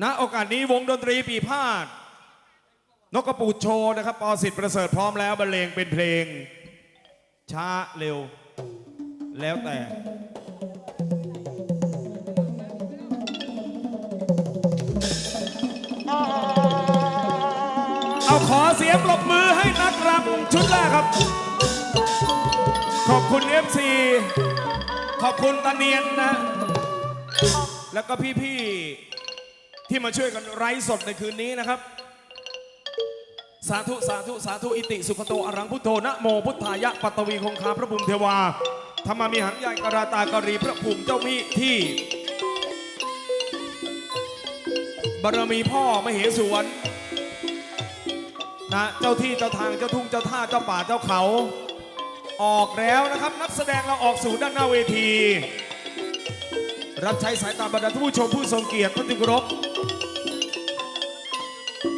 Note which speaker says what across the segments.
Speaker 1: ณโอกาสนี้วงดนตรีปีพาดนกกระปูดโชว์นะครับปอสิทธิ์ประเสริฐพร้อมแล้วบรรเลงเป็นเพลง ช้าเร็ว แล้วแต่เอาขอเสียงปรบมือให้นักรำชุดแรกครับ ขอบคุณ FC ขอบคุณตาเนียนนะ แล้วก็พี่ๆ ที่มาช่วยกันไร้สดในคืนนี้นะครับ สาธุสาธุสาธุอิติสุขโตอรังพุทโธนะโมพุทธายะปัตตวีคงคาพระภูมิเทวาธรรมามีหังใหญ่กราตากรีพระภูมิเจ้ามิที่บารมีพ่อมเหสวนนะเจ้าที่เจ้าทางเจ้าทุ่งเจ้าท่าเจ้าป่าเจ้าเขา ออกแล้วนะครับ นักแสดงเราออกสู่ด้านหน้าเวที รับใช้สายตาบรรดาท่านผู้ชมผู้ทรงเกียรติท่านที่เคารพ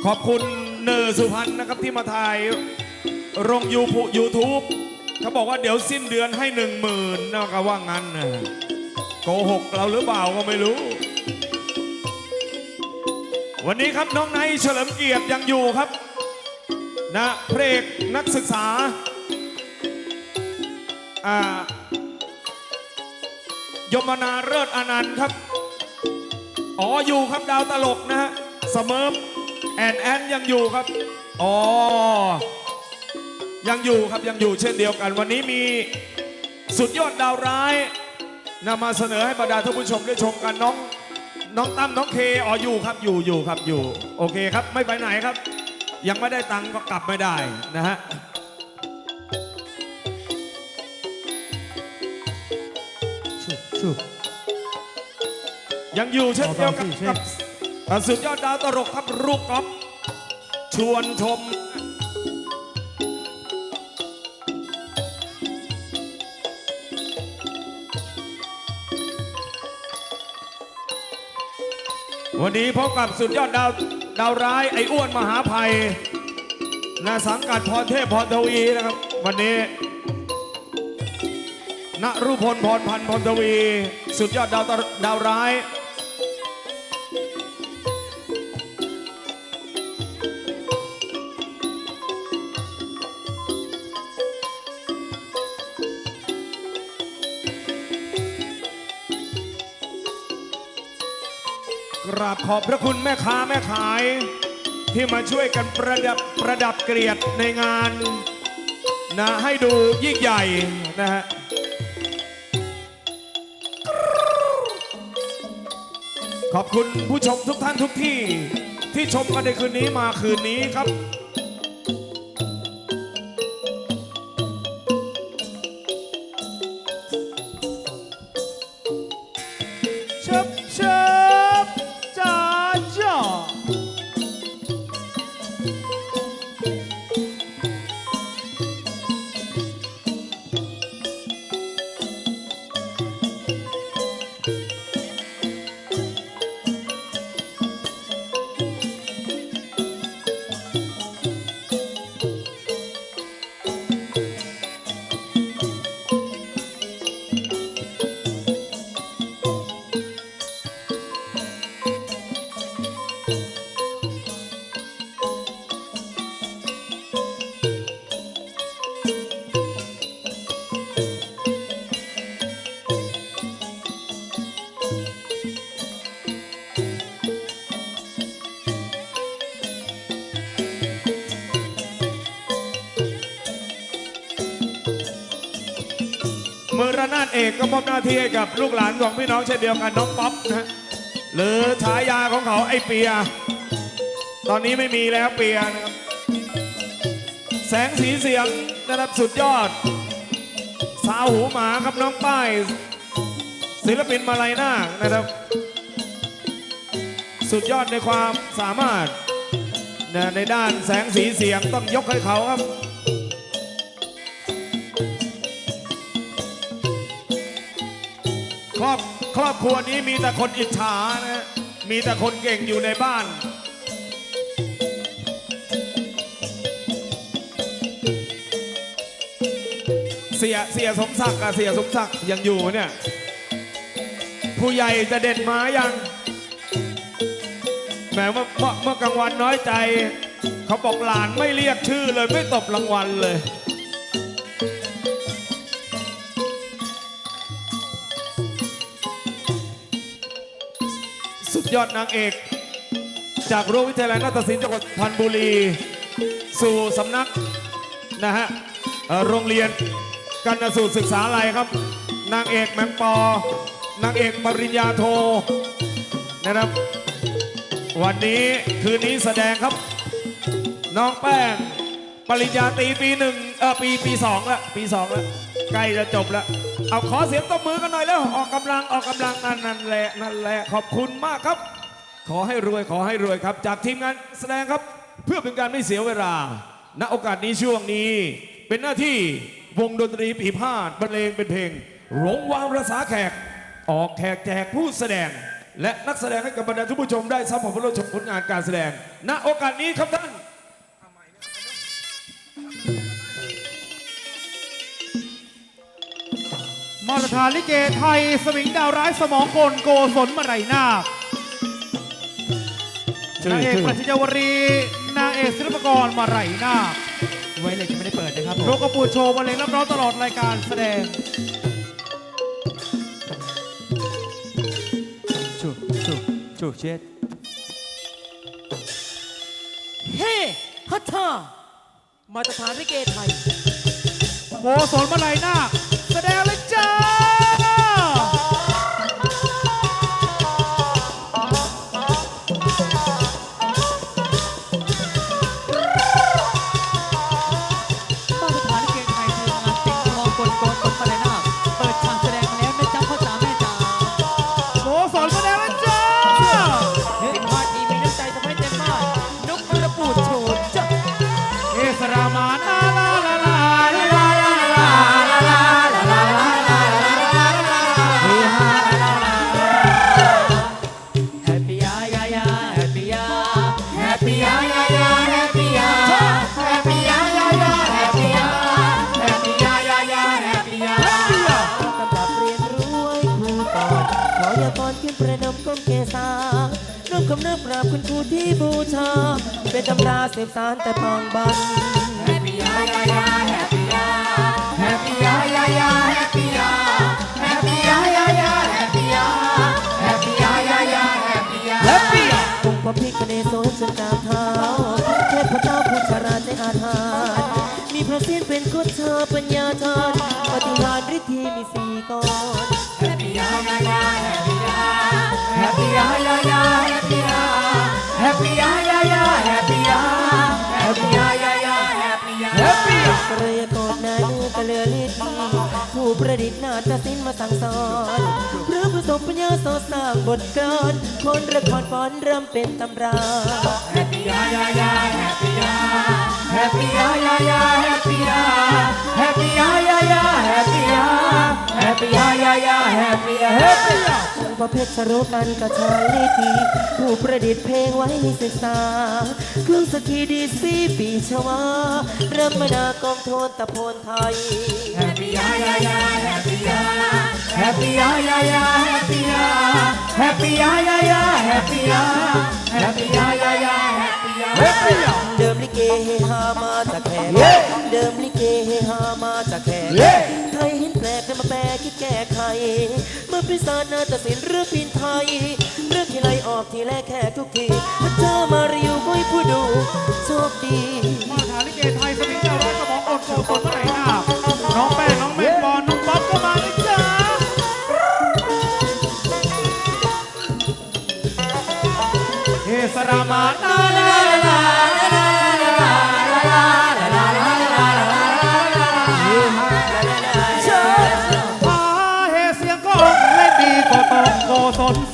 Speaker 1: ขอบคุณเนอร์สุพรรณนะครับที่มาถ่ายลงยูพูยูทูบเขาบอกว่าเดี๋ยวสิ้นเดือนให้หนึ่งหมื่นนะครับว่างั้นนะโกหกเราหรือเปล่าก็ไม่รู้ วันนี้ครับน้องไนเฉลิมเกียรติยังอยู่ครับนะเพลงนักศึกษาอ่า ยมนาเลิศอนันต์ครับ อ๋ออยู่ครับดาวตลกนะฮะเสมอแอนแอนยังอยู่ครับ อ๋อ ยังอยู่ครับยังอยู่เช่นเดียวกัน วันนี้มีสุดยอดดาวร้ายนำมาเสนอให้บรรดาท่านผู้ชมได้ชมกันน้องน้องตั้มน้องเคอ๋ออยู่ครับอยู่อยู่ครับอยู่ โอเคครับไม่ไปไหนครับ ยังไม่ได้ตังค์ก็กลับไม่ได้นะฮะ
Speaker 2: ชุบชุบ
Speaker 1: ยังอยู่เช่นเดียวกัน
Speaker 2: เอาตามสิ
Speaker 1: กับอ่าสุดยอดดาวตลกครับรูปก๊อฟชวนชม วันนี้พบกับสุดยอดดาวดาวร้ายไอ้อ้วนมหาภัยนาสังกัดพรเทพพรทวีนะครับ วันนี้ ณรุพลพรพันธ์พรทวี สุดยอดดาวดาวร้าย กราบขอบพระคุณแม่ค้าแม่ขาย ที่มาช่วยกันประดับประดับเกลียดในงานนะให้ดูยิ่งใหญ่นะฮะ ขอบคุณผู้ชมทุกท่านทุกที่ที่ชมกันในคืนนี้มาคืนนี้ครับ ก็มอบหน้าที่ให้กับลูกหลานของพี่น้องเช่นเดียวกันน้องป๊อปนะหรือฉายาของเขาไอ้เปีย ตอนนี้ไม่มีแล้วเปียนะครับแสงสีเสียงนะครับสุดยอด สาวหูหมาครับน้องป้าย ศิลปินมาลัยนาคนะครับ สุดยอดในความสามารถนะในด้านแสงสีเสียงต้องยกให้เขาครับ ครอบครอบครัวนี้มีแต่คนอิจฉานะ มีแต่คนเก่งอยู่ในบ้าน เสียเสียสมศักดิ์อะเสียสมศักดิ์ยังอยู่เนี่ย ผู้ใหญ่จะเด็ดมายังแหมเมื่อเมื่อเมื่อกลางวันน้อยใจ เขาบอกหลานไม่เรียกชื่อเลยไม่ตบรางวัลเลย ยอดนางเอก จากโรั้ววิทยาลัยนาฏศิลป์จังหวัดพันบุรี สู่สำนักนะฮะโรงเรียนกันสูตรศึกษาอะไรครับ นางเอกแมงปอนางเอกปริญญาโทนะครับ วันนี้คืนนี้แสดงครับ น้องแป้งปริญญาตรีปีหนึ่งเออปีปีสองล้วปีสองล้วใกล้จะจบล้วเอาขอเสียงตบมือกันหน่อยแล้ว ออกกำลังออกกำลังนั่นนั่นแหละนั่นแหละขอบคุณมากครับ ขอให้รวยขอให้รวยครับ จากทีมงานแสดงครับ เพื่อเป็นการไม่เสียเวลา ณโอกาสนี้ช่วงนี้ เป็นหน้าที่วงดนตรีปีพาดบรรเลงเป็นเพลงหลงวางภาษาแขก ออกแขกแจกผู้แสดง และนักแสดงให้กับบรรดาทุกผู้ชมได้สัมผัสและชมผลงานการแสดง ณโอกาสนี้ครับท่าน
Speaker 2: มาตรฐานลิเกไทยสมิงดาวร้ายสมองกลโกศลมาไรนาค
Speaker 1: ชื่อ
Speaker 2: นางเอก
Speaker 1: ชื่อ
Speaker 2: ปรัชญาวรีนางเอกศิลปากรมาไรนาค
Speaker 3: ไว้เลยจะไม่ได้เปิดนะครับผ
Speaker 2: โร
Speaker 3: ม
Speaker 2: กระปูโชว์บรรเลงรับร้องตลอดรายการแสดง
Speaker 3: ชูชูชูเช็ด
Speaker 4: เฮ้ฮัทธามาตรฐานลิเกไทย
Speaker 2: โกศลมาไรนา
Speaker 4: infidelity. คำนึกป
Speaker 2: รา
Speaker 5: บคุณครูที่บูชา เป็นตำราเสืบสารแต่ปางบัน
Speaker 4: Happy ya ya ya happy ya Happy ya ya ya happy ya Happy ya ya ya happy ya Happy ya ya ya happy ya Happy ya
Speaker 5: องค์พระพิฆเนศทรงามเท้าเทพเจ้าผู้ชราใจอาถรรพ์มีพระสียนเป็นโคชาปัญญาทานปฏิหารฤทธิ์มีสี่กอน
Speaker 4: ya ya ya happy ya Happy ya ya ya happy ya Happy ya ya ya happy ya Happy ya
Speaker 5: กระยากรนายมือกระเลือฤทธิผู้ประดิษฐ์นาฏศิลป์มาสั่งสอนพระประสบปัญญาสอสร้างบทกลอนคนละครฟ้อนเริ่มเป็นตำรา
Speaker 4: Happy ya ya ya happy ya Happy ya ya ya happy ya Happy ya ya ya happy ya Happy ya ya ya happy ya Happy ya
Speaker 5: ประเภทชรุกันกระชายลิทีผู้ประดิษฐ์เพลงไว้ให้ศึกษา เครื่องสกีดีซีปีชวาเริ่มมานากองโทนตะโพนไทย
Speaker 4: Happy ya ya ya happy ya Happy ya ya ya happy ya Happy ya ya ya happy ya Happy ya ya ya
Speaker 5: เดิมลิเกเฮฮามาจากแขกเดิมลิเกเฮฮามาจากแขกไทยเห็นแปลกแต่มาแปลคิดแก้ไข เมื่อพิศาจนาฏศิลป์เรื่องปีนไทย เรื่องที่ไล่ออกทีแรกแค่ทุกทีพระเจ้ามาริวก็ให้ผู้ดูโชคดี
Speaker 2: มาตรฐานลิเกไทยสมิงดาวร้ายสมองกลโกศลมาไรนาคน้องแป้งน้องแม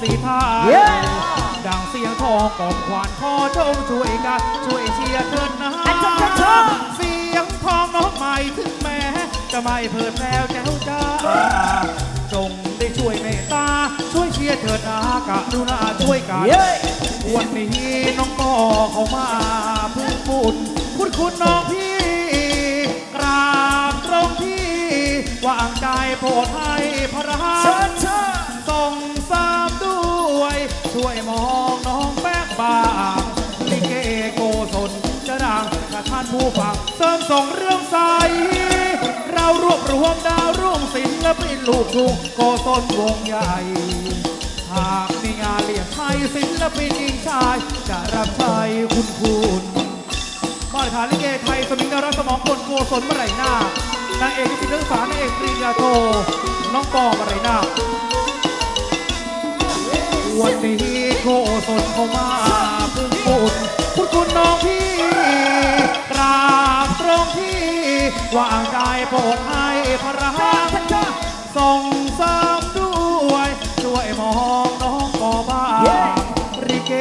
Speaker 2: สีทาดังเสียงทองกอบขวานขอชมช่วยกันช่วยเชียร์เถิดนะเสียงทองน้องใหม่ถึงแม้จะไม่เพิดแพรวแจ้วจ้าจงได้ช่วยเมตตาช่วยเชียร์เถิดนะกรุณาช่วยกันวันนี้น้องก็เข้ามาพูดพูดพูดคุณน้องพี่กราบตรงที่วางใจโปรดให้พระราชทรงสามด้วย ช่วยมองน้องแป้งบาา
Speaker 6: งลิเกโกศลจะดังถ้าท่านผู้ฟังเสริมส่งเรื่องใส เรารวบรวมดาวรุ่งศิลปินลูกทุ่งโกศลวงใหญ่ หากมีงานเลี้ยงไทยศิลปินหญิงชาย จะรับใช้คุณคุณมาตรฐานลิเกไทยสมิงดาราสมองคนโกศลมะไรหน้านางเอกนิสิตนักศึกษานางเอกปริญญาโทน้องปอเมะไรหน้า วันนี้โกศลเข้ามาพึ่งคุณคุณคุณน้องพี่กราบตรงที่วางใจโปรดให้พระรามส่งเสริมด้วย ช่วยมองน้องปอบ้างริเก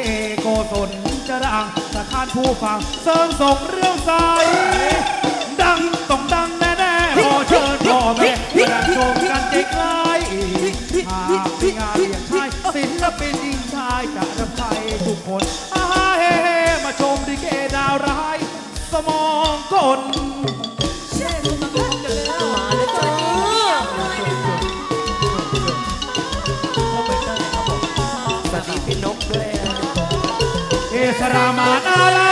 Speaker 6: โกศลจะดังแต่ท่านผู้ฟังเสริมส่งเรื่องใสดังต้องดังแน่ๆขอเชิญพ่อแม่มาชมกันใจกล้ห ศิลปินหญิงชายจะรับใช้ทุกคนอาเฮเฮมาชมดิเกดาวร้าย สมองกล
Speaker 3: มาแล้วจ้าสวัสดีพี่นกด้วย
Speaker 6: เอสรามานาลา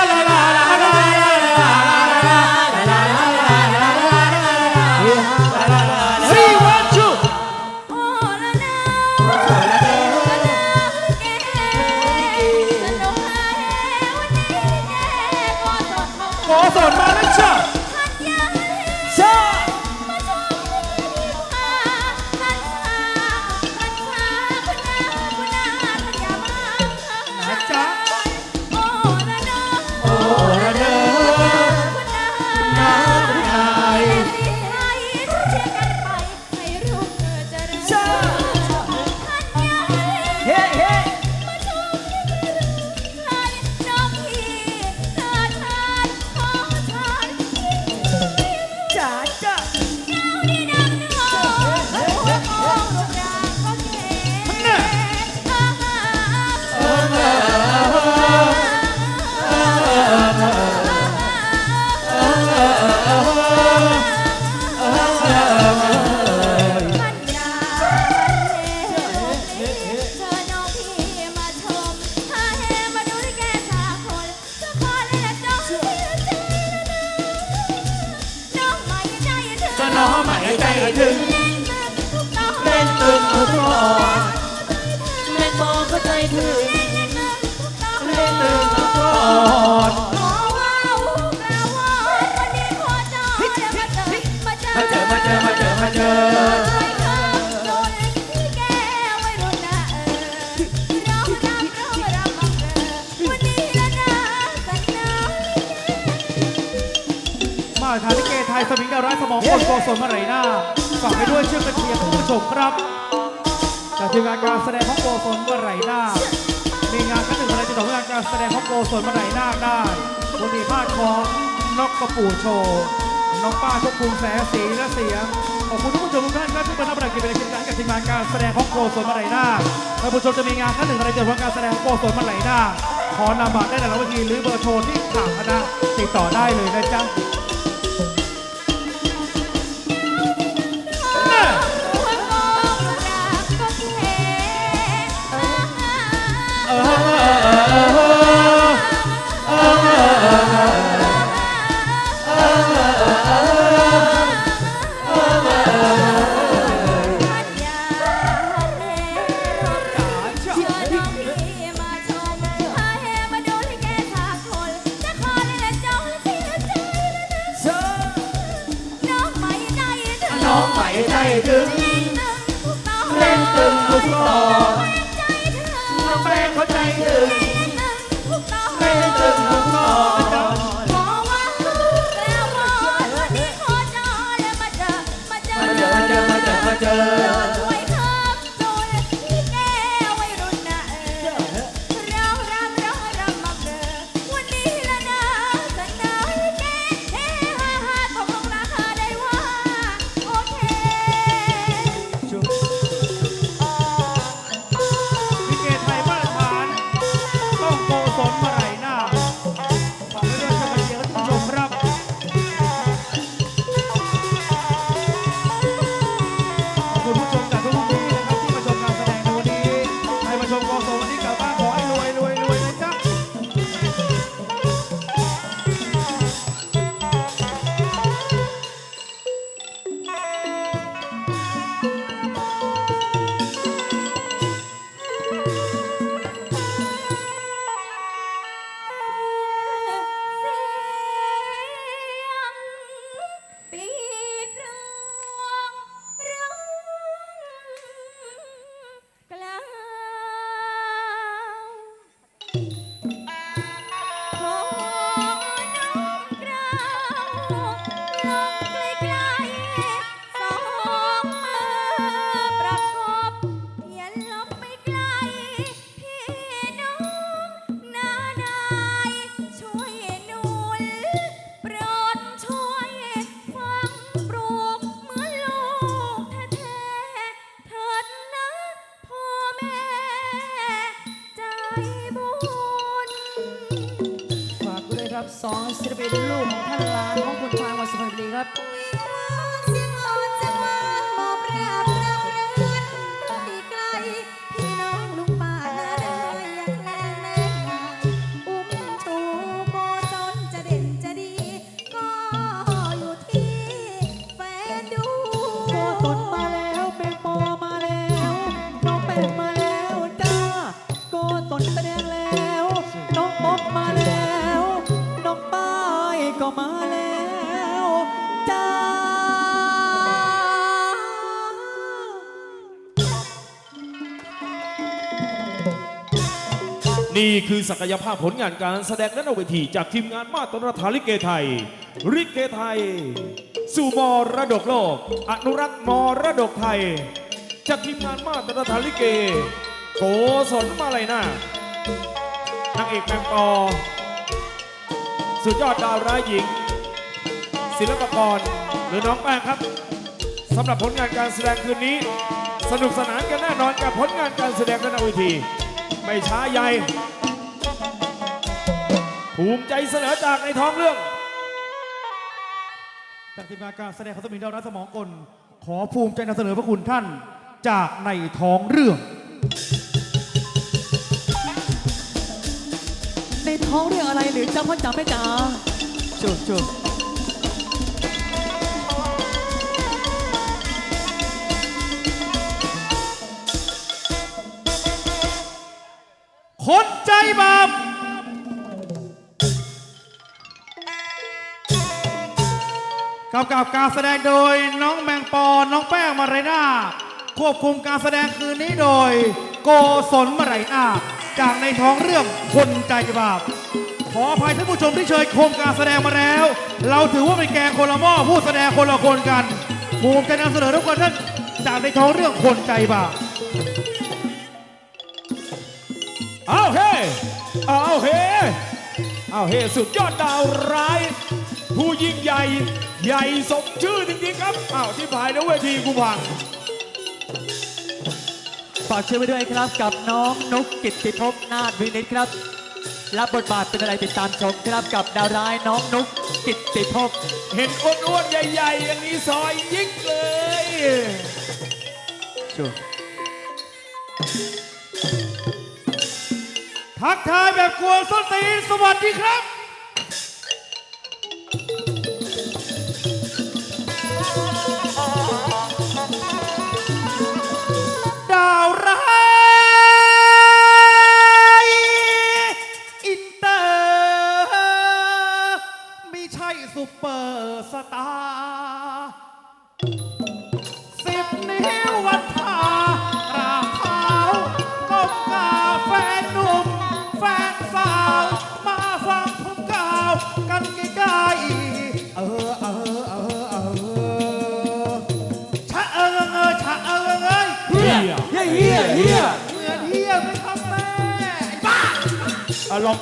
Speaker 5: โก
Speaker 6: ศลมาไรหน้าฝากไปด้วยชื่อเป็นเพียงผู้ชมครับจากทีมงานการแสดงของโกศลมาไรหน้ามีงานครั้งหนึ่งอะไรจะต่องานการแสดงของโกศลมาไรหน้าได้บุรีพาดของนกกระปูโชว์น้องป้าทุกภูมิแสงสีและเสียงขอบคุณทุกผู้ชมทุกท่านครับที่มาทำรายการเป็นกิจการกับทีมงานการแสดงของโกศลมาไรหน้าท่านผู้ชมจะมีงานครั้งหนึ่งอะไรเกี่ยวกับการแสดงของโกศลมาไรหน้าขอนำบัตรได้ในละวันทีหรือเบอร์โทรที่ข่าวคณะติดต่อได้เลยนะจ๊ะ
Speaker 5: ถึงเล่นตึงทุกต่อนใจถึง
Speaker 6: น้อแป้งเขาใจถึง
Speaker 5: เล่นตึงทุกต่อน
Speaker 6: นะจ๊ะ
Speaker 5: ขอว่าแล้ววอนวันนี้ขอจอแล้วมาเจอมาเจอ
Speaker 6: มาเจอ ฝา
Speaker 5: กด้ว
Speaker 6: ย
Speaker 3: ครับสองศิลปินลูกท่านลานของคุณทางวัสุพรรณบุรีครับ ศักย
Speaker 1: ภาพผลงานการแสดงและนเวทีจากทีมงานมาตรฐานลิเกไทยลิเกไทย สู่มรดกโลก อนุรักษ์มรดกไทย จากทีมงานมาตรฐานลิเก โกศลมาเลยนะนางเอกแมงปอสุดยอดดาวร้ายหญิง ศิลปกรหรือน้องแป้งครับสำหรับผลงานการแสดงคืนนี้ สนุกสนานกันแน่นอนกับผลงานการแสดงและนเวที ไม่ช้าใหญ่ ภูมิใจเสนอจากในท้องเรื่อง
Speaker 2: จากทีมงานการแสดงของสมิงดาวรัฐสมองกล ขอภูมิใจนำเสนอพระคุณท่านจากในท้องเรื่อง
Speaker 3: ในท้องเรื่องอะไรหรือจำพ่อจำไม่จ๋าจุบจุบ
Speaker 2: คนใจบาป กำกับการแสดงโดยน้องแมงปอ น้องแป้งมาไรนาควบคุมการแสดงคืนนี้โดย โกศลมาไรนาจากในท้องเรื่องคนใจบาปขออภัยท่านผู้ชมที่เชิญชมการแสดงมาแล้ว เราถือว่าเป็นแกงคนละหม้อผู้แสดงคนละคนกันภูมิใจนำเสนอทุกคนท่านจากในท้องเรื่องคนใจบาป
Speaker 1: เอาเฮ้เอาเฮ้เอาเฮ้สุดยอดดาวร้าย ผู้ยิ่งใหญ่ใหญ่สมชื่อจริงๆครับอ้าวที่ภายในเวทีกูพัง
Speaker 3: ฝากชื่อไว้ด้วยครับกับน้องนุกกิตติภพนาถวินิตครับ รับบทบาทเป็นอะไรติดตามชมครับกับดาวร้ายน้องนุกกิตติภพ
Speaker 1: เห็นอ้วนๆใหญ่ๆอย่างนี้ซอยยิกเลย
Speaker 3: จุบ
Speaker 2: ทักทายแบบกวนส้นตีนสวัสดีครับ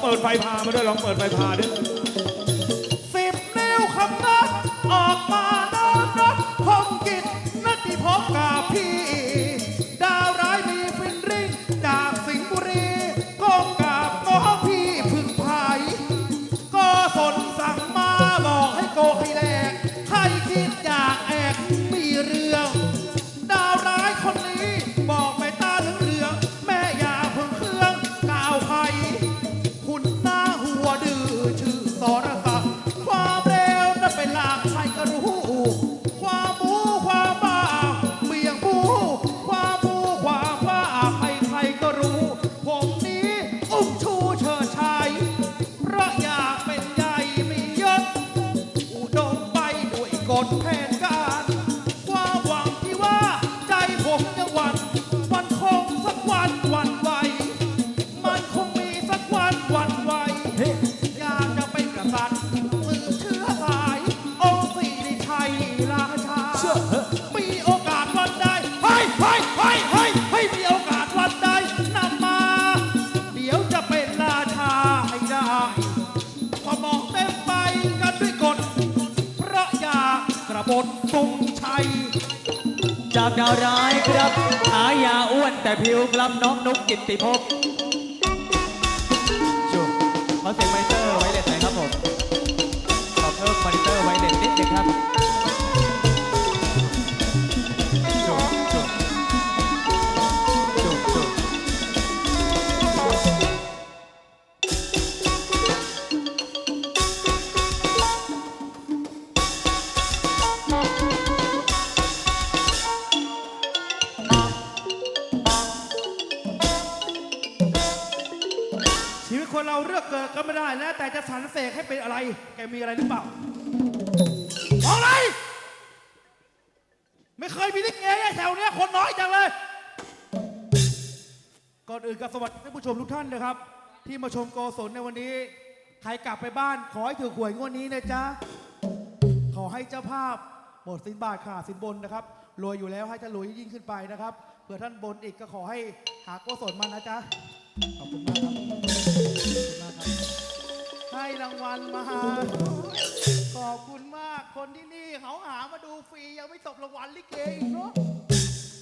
Speaker 2: เปิ
Speaker 1: ดไฟพามาด้วยลองเปิดไฟพาด้วย
Speaker 2: คับขายาอ้วนแต่ผิวกล้ำน้องนุกกิติภพชูขอเสียงมอนิเตอร์ไว้เลยนะ
Speaker 3: ครับผมขอเพิ่มมอนิเตอร์ไว้เลยนิดนึงครับ
Speaker 2: อะไร แกมีอะไรหรือเปล่า มองอะไร ไม่เคยมีลิเกแถวเนี้ยคนน้อยจังเลย ก่อนอื่นก็สวัสดีท่านผู้ชมทุกท่านนะครับ ที่มาชมโกศลในวันนี้ ใครกลับไปบ้าน ขอให้ถือหวยงวดนี้นะจ๊ะ ขอให้เจ้าภาพหมดสินบาทขาดสินบนนะครับ รวยอยู่แล้วให้ท่านรวยยิ่งขึ้นไปนะครับ เผื่อท่านบนอีกก็ขอให้หาโกศลมานะจ๊ะ ขอบคุณมาก รางวัลมาขอบคุณมากคนที่นี่เขาหามาดูฟรียังไม่ตบรางวัลลิเกอีกเนาะ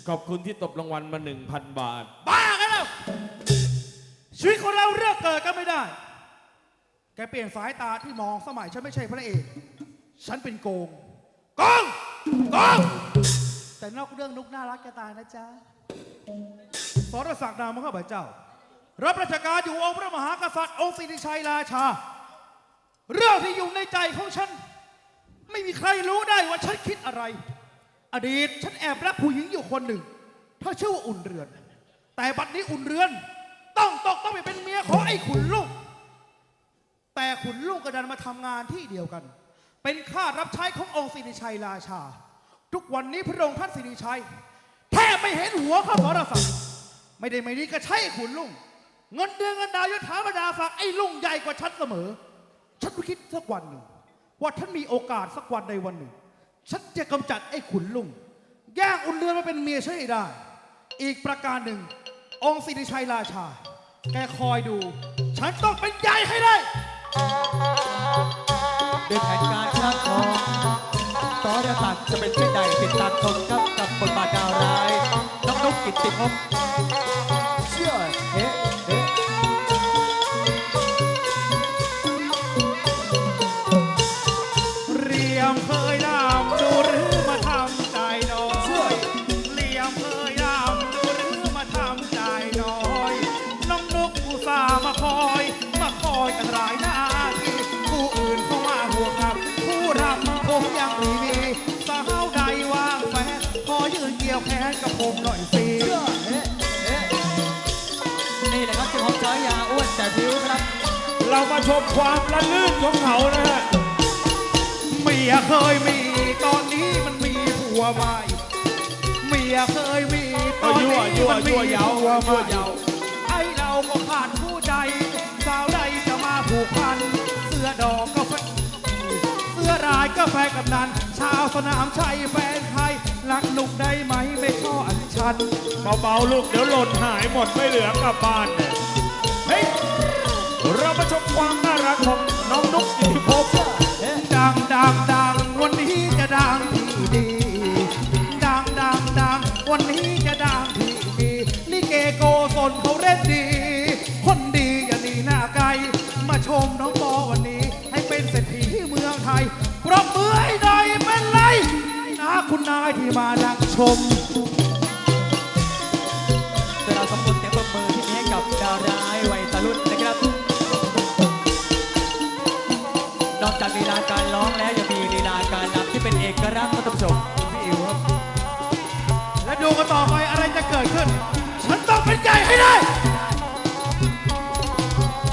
Speaker 1: ขอบคุณที่ตบรางวัลมา 1,000 บาท
Speaker 2: บ้ากันแล้วชีวิตของเราเลือกเกิดก็ไม่ได้ แกเปลี่ยนสายตาที่มองสมัยฉันไม่ใช่พระเอก ฉันเป็นโกงโกงโกงแต่นอกเรื่องนุกน่ารักแกตายนะจ๊ะสรศักดิ์นามข้าพเจ้า รับราชการอยู่องค์พระมหากษัตริย์องค์สิริชัยราชา เรื่องที่อยู่ในใจของฉัน ไม่มีใครรู้ได้ว่าฉันคิดอะไร อดีตฉันแอบรักผู้หญิงอยู่คนหนึ่งเธอชื่อว่าอุ่นเรือน แต่บัดนี้อุ่นเรือน ต้องตกต้องไปเป็นเมียของไอ้ขุนลูก แต่ขุนลูกกระดันมาทำงานที่เดียวกัน เป็นข้ารับใช้ขององค์สิริชัยราชา ทุกวันนี้พระองค์ท่านสิริชัยแทบไม่เห็นหัวข้าสรศักดิ์ไม่ได้ไม่ดีก็ใช้ขุนลุงเงินเดือนเงินดาวยศถาบรรดาศักดิ์ไอ้ลุงใหญ่กว่าฉันเสมอ ฉันก็คิดสักวันหนึ่งว่าท่านมีโอกาสสักวันใดวันหนึ่ง ฉันจะกำจัดไอ้ขุนลุงแย่งอุ่นเรือนมาเป็นเมียฉันให้ได้ อีกประการหนึ่ง องค์สิริชัยราชา แกคอยดู ฉันต้องเป็นใหญ่ให้ได้
Speaker 3: ด้วยแผนการช่างของสรศักดิ์จะเป็นเช่นใดติดตามชมครับกับบทบาทดาวร้ายน้องนุ๊กกิตติภพ
Speaker 2: มา
Speaker 3: ช
Speaker 1: มความละลื่นของเขานะฮะ
Speaker 2: เมียเคยมีตอนนี้มันมีผัวใหม่เมียเคยมีตอนนี้
Speaker 1: ยั่ว
Speaker 2: มันมี
Speaker 1: ยั่วเย้า
Speaker 2: ผัวให
Speaker 1: ยั่
Speaker 2: ม่
Speaker 1: วเย้า
Speaker 2: ไอเราก็ขาดผู้ใจสาวใดจะมาผูกพัน เสื้อดอกก็แฟนเสื้อรายก็แฟนกับนันชาวสนามชัยแฟนไทยรักนุกได้ไหมไม่ชออันชัน
Speaker 1: เบาๆลูกเดี๋ยวหล่นหายหมดไม่เหลือกลับบ้านเนี่ยเฮ้ย เรามาชมความน่ารักของน้องนุ๊กอิทธิภพ
Speaker 2: ดังดังดังวันนี้จะดังที่ดี ดังดังดังวันนี้จะดังที่ดีลิเกโกศลเขาเล่นดี คนดีอย่าหนีหน้าไกล มาชมน้องปอวันนี้ ให้เป็นเศรษฐีเมืองไทยปรบมือให้หน่อยเป็นไรนะคุณนายที่มาดังชม
Speaker 3: ลีลาการร้องแล้วยังมีลีลาการรำที่เป็นเอกลักษณ์ครับท่านผู้ชม
Speaker 2: พี่อิ๋วครับ และดูกันต่อไปอะไรจะเกิดขึ้นฉันต้องเป็นใหญ่ให้ได้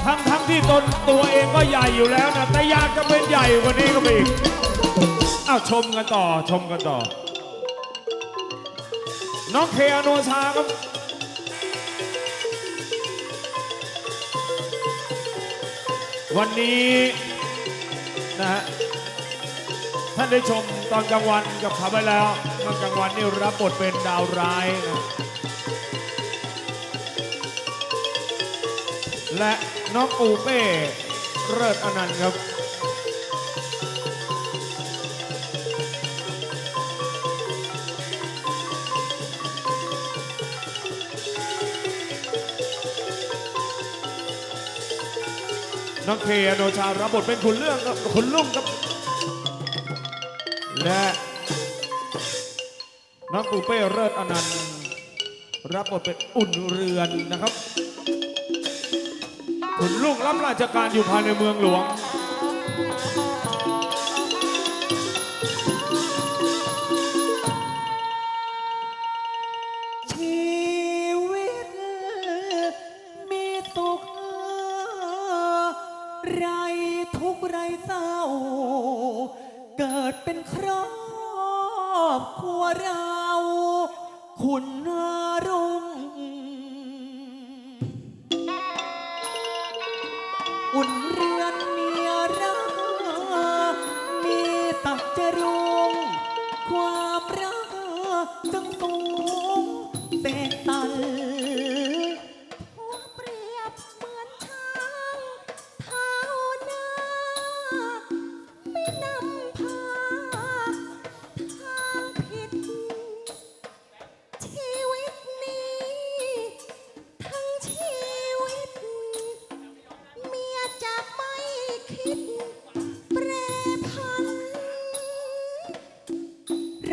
Speaker 1: ทั้งทั้งที่ตนตัวเองก็ใหญ่อยู่แล้วนะ แต่อยากจะเป็นใหญ่กว่านี้ก็มีอีกอ้าวชมกันต่อชมกันต่อ น้องเคอโนชาครับวันนี้ นะฮะท่านได้ชมตอนกลางวันกับเขาไปแล้วตอนกลางวันนี่รับบทเป็นดาวร้ายนะและน้องปูเป้เริดอนันต์ครับ น้องเคอโนชารับบทเป็นคุณเรื่องครับคุณลุงครับ และน้องปูเป้เลิศอนันต์ รับบทเป็นอุ่นเรือนนะครับ คุณลุงรับราชการอยู่ภายในเมืองหลวง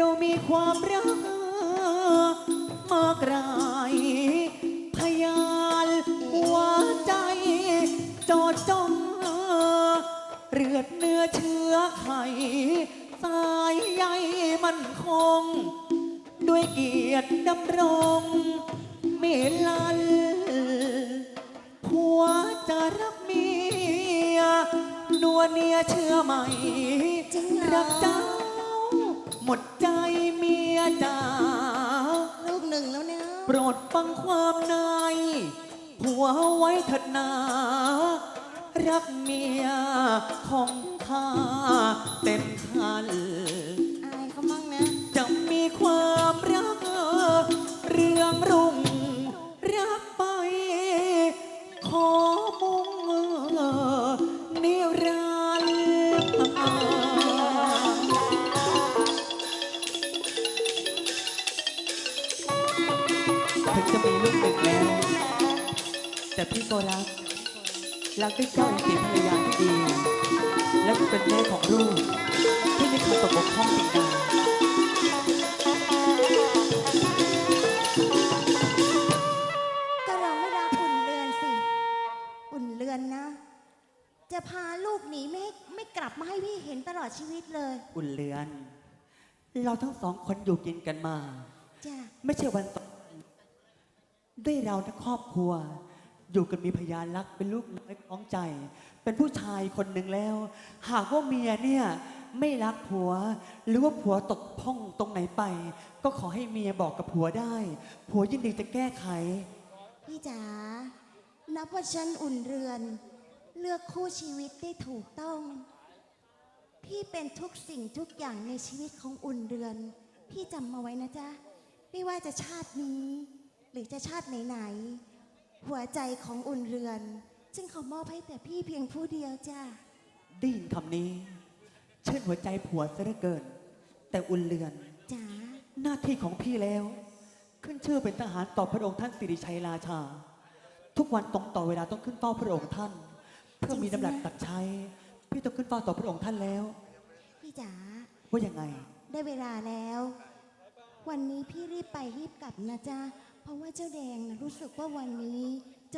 Speaker 3: เรามีความรัก
Speaker 7: มา
Speaker 3: กรายพยานหัวใจ จอดจ้องเลือดเนื้อเชื้อไข่สายใยมันคง ด้วยเกียรติดำรงเมลันผัวจะรักเมียนัวเนียเชื่อไหม
Speaker 7: รั
Speaker 3: กเจ้า ฟังความในผัวไว้เถิดนา รักเมียของข้าเต็ม องคนอยู่กินกันมา
Speaker 7: จ้ะ
Speaker 3: ไม่ใช่วันสองด้วยเราทั้งครอบครัว อยู่กันมีพยานรักเป็นลูกน้อยของใจ เป็นผู้ชายคนหนึ่งแล้ว หากว่าเมียเนี่ยไม่รักผัว หรือว่าผัวตกพ้องตรงไหนไป ก็ขอให้เมียบอกกับผัวได้ ผัวยินดีจะแก้ไข
Speaker 7: พี่จ๋านับว่าฉันอุ่นเรือน เลือกคู่ชีวิตได้ถูกต้อง พี่เป็นทุกสิ่งทุกอย่างในชีวิตของอุ่นเรือน พี่จำมาไว้นะจ๊ะ ไม่ว่าจะชาตินี้ หรือจะชาติไหนๆ หัวใจของอุ่นเรือนจึงขอมอบให้แต่พี่เพียงผู้เดียวจ้า
Speaker 3: ได้ยินคำนี้ เช่นหัวใจผัวซะเหลือเกิน แต่อุ่นเรือน
Speaker 7: จ๋า
Speaker 3: หน้าที่ของพี่แล้ว ขึ้นชื่อเป็นทหารต่อพระองค์ท่านสิริชัยราชา ทุกวันตรงต่อเวลาต้องขึ้นเฝ้าพระองค์ท่าน เพื่อมีน้ำหนักตักใช้ พี่ต้องขึ้นเฝ้าต่อพระองค์ท่านแล้ว
Speaker 7: พี่จ๋า
Speaker 3: ว่ายังไง
Speaker 7: ได้เวลาแล้ว วันนี้พี่รีบไปรีบกลับนะจ๊ะ เพราะว่าเจ้าแดงนะรู้สึกว่าวันนี้